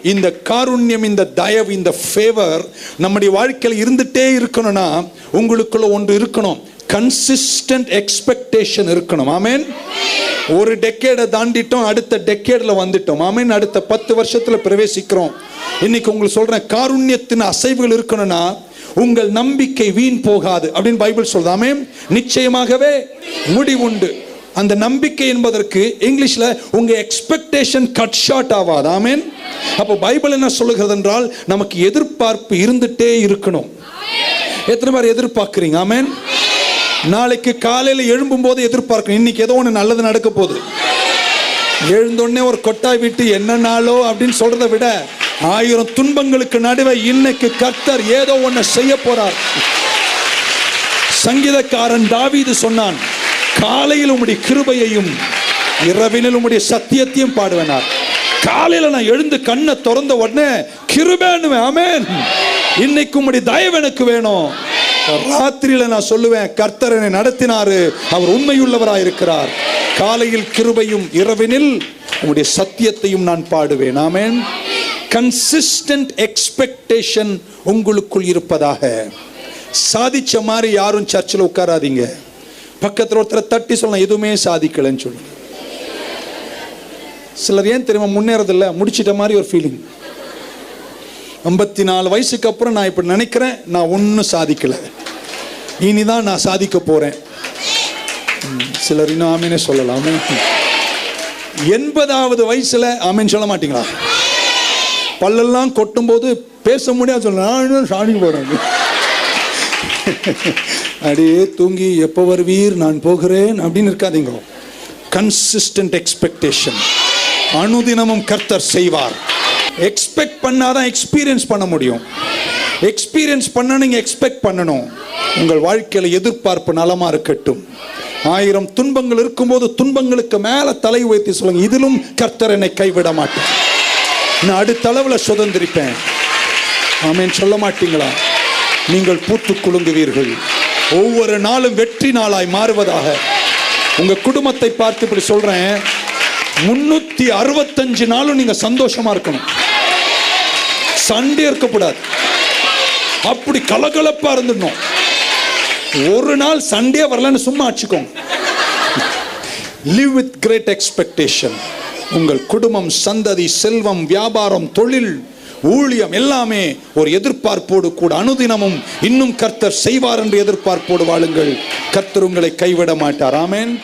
இந்த காருண்யம் இந்த தயவு இந்த ஃபேவர் நம்முடைய வாழ்க்கையில் இருந்துட்டே இருக்கணும்னா உங்களுக்குள்ள ஒன்று இருக்கணும். கன்சிஸ்டன்ட் எக்ஸ்பெக்டேஷன் இருக்கணும். ஆமேன் ஒரு டெக்கேடை தாண்டிட்டோம் அடுத்த டெக்கேடில் வந்துட்டோம். ஆமேன் அடுத்த பத்து வருஷத்தில் பிரவேசிக்கிறோம். இன்னைக்கு உங்களுக்கு சொல்கிறேன் காருண்யத்தின் அசைவுகள் இருக்கணும்னா உங்கள் நம்பிக்கை வீண் போகாது அப்படின்னு பைபிள் சொல்றாமே நிச்சயமாகவே முடிவுண்டு. அந்த நம்பிக்கை என்பதற்கு இங்கிலீஷில் உங்க எக்ஸ்பெக்டேஷன் கட் ஷார்ட் ஆகாது ஆமேன். அப்போ பைபிள் என்ன சொல்லுகிறது என்றால் நமக்கு எதிர்பார்ப்பு இருந்துட்டே இருக்கணும். எத்தனை பேர் எதிர்பார்க்குறீங்க? ஆமேன். நாளைக்கு காலையில் எழும்பும் போது எதிர்பார்க்கணும். இன்னைக்கு ஏதோ ஒன்று நல்லது நடக்க போகுது. எழுந்தோடனே ஒரு கொட்டாய் விட்டு என்ன நாளோ அப்படின்னு சொல்றதை விட ஆயிரம் துன்பங்களுக்கு நடுவே இன்னைக்கு கர்த்தர் ஏதோ ஒன்று செய்ய போறார். சங்கீதக்காரன் தாவீது சொன்னான் காலையில் உம்முடைய கிருபையையும் இரவினில் உம்முடைய சத்தியத்தையும் பாடுவேனார். காலையில் நான் எழுந்து கண்ணை திறந்த உடனே கிருபேன்னு ஆமேன். இன்னைக்கு உம்முடைய தயவு எனக்கு வேணும். ராத்திரியில நான் சொல்லுவேன் கர்த்தரனை நடத்தினாரு அவர் உண்மையுள்ளவராக இருக்கிறார். காலையில் கிருபையும் இரவினில் உங்களுடைய சத்தியத்தையும் நான் பாடுவேன் ஆமேன். கன்சிஸ்டன்ட் எக்ஸ்பெக்டேஷன் உங்களுக்குள் இருப்பதாக. சாதிச்ச மாதிரி யாரும் சர்ச்சில் உட்காராதீங்க. பக்கத்தில் ஒருத்தரை தட்டி சொல்லலாம் எதுவுமே சாதிக்கலைன்னு சொல்லி. சிலர் ஏன் தெரியுமா முன்னேறதில்ல? முடிச்சிட்ட மாதிரி ஒரு ஃபீலிங் ஐம்பத்தி நாலு வயசுக்கு அப்புறம் நான் இப்படி நினைக்கிறேன் நான் ஒன்றும் சாதிக்கலை. இனிதான் நான் சாதிக்க போகிறேன் ம், சிலர் இன்னும் ஆமீனே சொல்லலாம் எண்பதாவது வயசில் ஆமீன் சொல்ல மாட்டீங்களா? பல்லெல்லாம் கொட்டும்போது பேச முடியாது சொல்ல நான் இன்னும் சாதிக்க போகிறேன் அப்படியே தூங்கி எப்போ வருவீர்? நான் போகிறேன் அப்படின்னு இருக்காதீங்க. கன்சிஸ்டன்ட் எக்ஸ்பெக்டேஷன் அனுதினமும் கர்த்தர் செய்வார். எக்ஸ்பெக்ட் பண்ணாதான் எக்ஸ்பீரியன்ஸ் பண்ண முடியும். எக்ஸ்பீரியன்ஸ் பண்ண நீங்கள் எக்ஸ்பெக்ட் பண்ணணும். உங்கள் வாழ்க்கையில் எதிர்பார்ப்பு நலமா இருக்கட்டும். ஆயிரம் துன்பங்கள் இருக்கும்போது துன்பங்களுக்கு மேலே தலை உயர்த்தி சொல்லுங்க இதிலும் கர்த்தர் என்னை கைவிட மாட்டேன் நான் அடுத்த அளவில் சுதந்திரிப்பேன். ஆமேன். சொல்ல மாட்டீங்களா? நீங்கள் பூத்து குலுங்குவீர்கள். ஒவ்வொரு நாளும் வெற்றி நாளாய் மாறுவதாக. உங்க குடும்பத்தை பார்த்து இப்படி சொல்றேன். முன்னூத்தி அறுபத்தஞ்சு நாளும் நீங்க சந்தோஷமா இருக்கணும். சண்டே இருக்கக்கூடாது. அப்படி கலகலப்பா இருந்துடணும். ஒரு நாள் சண்டே வரலன்னு சும்மா வச்சுக்கோங்க லிவ் வித் கிரேட் எக்ஸ்பெக்டேஷன் உங்கள் குடும்பம் சந்ததி செல்வம் வியாபாரம் தொழில் ஊழியம் எல்லாமே ஒரு எதிர்பார்ப்போடு கூட அனுதினமும் இன்னும் கர்த்தர் செய்வார் என்று எதிர்பார்ப்போடு வாழுங்கள். கர்த்தர் உங்களை கைவிட மாட்டார். ஆமேன்.